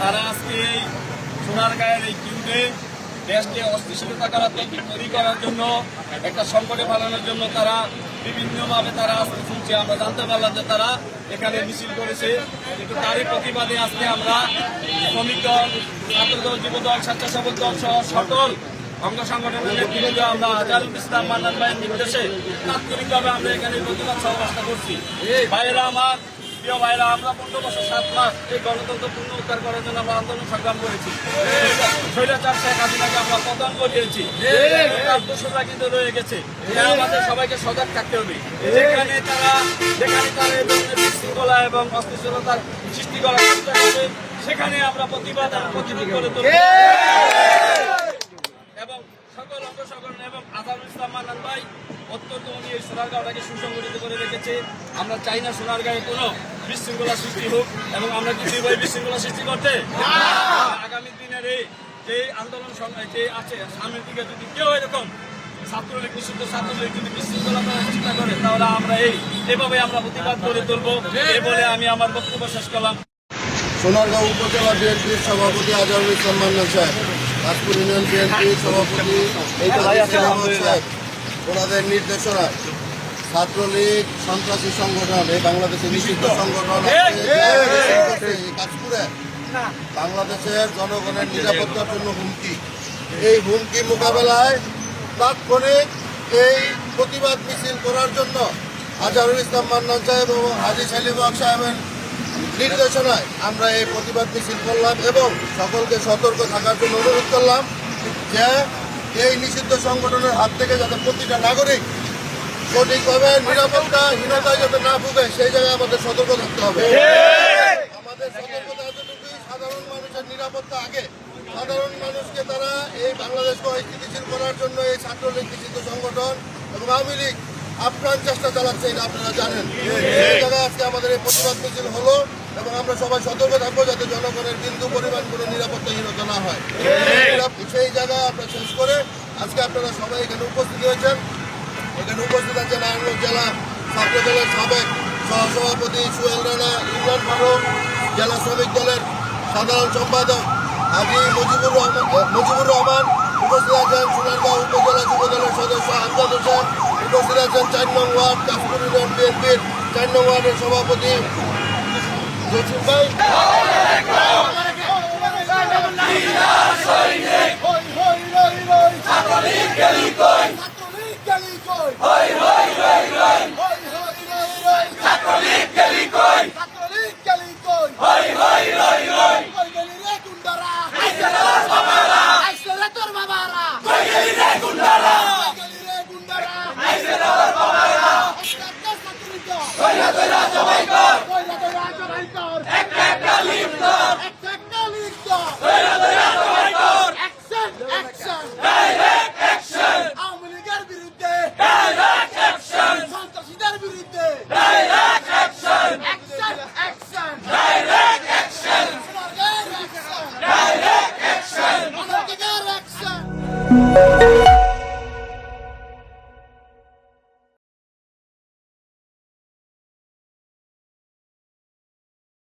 তারা আজকে এই সোনারগাঁয়ের এই কিউবে দেশকে অস্থিতিশীলতা করার তৈরি করার জন্য, একটা সংকটে ফেলানোর জন্য তারা বিভিন্নভাবে তারা আজকে শুনছে। আমরা জানতে পারলাম যে তারা এখানে মিছিল করেছে। কিন্তু তারই প্রতিবাদে আজকে আমরা শ্রমিক দল ছাত্রদল যুবদল স্বেচ্ছাসেবক দল সহ সকল অঙ্গ সংগঠনের নেতৃবৃন্দ আমরা আজারুল ইসলাম মান্নান ভাইয়ের নির্দেশে তাৎক্ষণিকভাবে আমরা এখানে প্রতিবাদ সমাবেশটা করছি। ভাইয়েরা আমার প্রিয় ভাইরা, আমরা পনেরো বছর, সাত মাস এই গণতন্ত্র পূর্ণ উদ্ধার করার জন্য আমরা আন্দোলন সংগ্রাম করেছি। স্বৈরাচার শেখ হাসিনাকে আমরা পতন করিয়েছি। দোষরা কিন্তু রয়ে গেছে। আমাদের সবাইকে সজাগ থাকতে হবে। যেখানে তারা যেখানে তারা এই বিশৃঙ্খলা এবং অস্থিরতার সৃষ্টি করার চেষ্টা করবে, সেখানে আমরা প্রতিবাদ প্রতিরোধ করে তুলব এবং সকল অঙ্গ সংগঠন এবং আজারুল ইসলাম মান্নান ভাই অত্যন্ত উনি এই সোনারগাঁওটাকে সুসংগঠিত করে রেখেছে। আমরা চাই না সোনারগাঁয়ে কোনো বিশৃঙ্খলা সৃষ্টি হোক এবং আমরা কি এই বিশৃঙ্খলা সৃষ্টি করতে? আগামী দিনের এই যে আন্দোলন যে আছে সামনের দিকে যদি কেউ এরকম ছাত্রলীগ নিষিদ্ধ ছাত্রলীগ যদি বিশৃঙ্খলা করার চেষ্টা করে তাহলে আমরা এই এভাবে আমরা প্রতিবাদ করে তুলবো। এই বলে আমি আমার বক্তব্য শেষ করলাম। সোনারগাঁও উপজেলা বিএনপির সভাপতি আজহারুল ইসলাম মান্নান সাহেব কাশপুর ইউনিয়ন বিএনপির সভাপতি এই সাহেব ওনাদের নির্দেশনায় ছাত্রলীগ সন্ত্রাসী সংগঠন এই বাংলাদেশের নিষিদ্ধ সংগঠন। বাংলাদেশের জনগণের নিরাপত্তার জন্য হুমকি। এই হুমকি মোকাবেলায় তাৎক্ষণিক এই প্রতিবাদ মিছিল করার জন্য আজহারুল ইসলাম মান্নান সাহেব এবং হাজি সালিবাগ সাহেবের নির্দেশনায় আমরা এই প্রতিবাদ মিছিল করলাম এবং সকলকে সতর্ক থাকার জন্য অনুরোধ করলাম যে এই নিষিদ্ধ সংগঠনের হাত থেকে যাতে প্রতিটা নাগরিক সঠিকভাবে নিরাপত্তাহীনতায় যাতে না ভুগে সেই জায়গায় আমাদের সতর্ক থাকতে হবে। আমাদের সতর্কতা এতটুকুই সাধারণ মানুষের নিরাপত্তা আগে। সাধারণ মানুষকে তারা এই বাংলাদেশকে স্থিতিশীল করার জন্য এই ছাত্রলীগ নিষিদ্ধ সংগঠন এবং আওয়ামী লীগ আপ্রাণ চেষ্টা চালাচ্ছে এটা আপনারা জানেন। সেই জায়গায় আজকে আমাদের এই প্রতিবাদ মিছিল হলো এবং আমরা সবাই সতর্ক থাকব যাতে জনগণের বিন্দু পরিমাণ কোনো নিরাপত্তাহীনতা না হয়। সেই জায়গায় আমরা শেষ করে আজকে আপনারা সবাই এখানে উপস্থিত হয়েছেন। এখানে উপস্থিত আছেন নারায়ণগঞ্জ জেলা ছাত্র দলের সাবেক সহসভাপতি সুহেল রানা, ইমরান ফারুক, জেলা শ্রমিক দলের সাধারণ সম্পাদক হাজি মুজিবুর রহমান মুজিবুর রহমান, উপস্থিত আছেন সোনারগাঁও উপজেলা যুব দলের সদস্য আমজাদ হোসেন, উপস্থিত আছেন চার নং ওয়ার্ড কাশপুর ইউনিয়ন বিএনপির চার নং ওয়ার্ডের সভাপতি। জসিম ভাই। gente.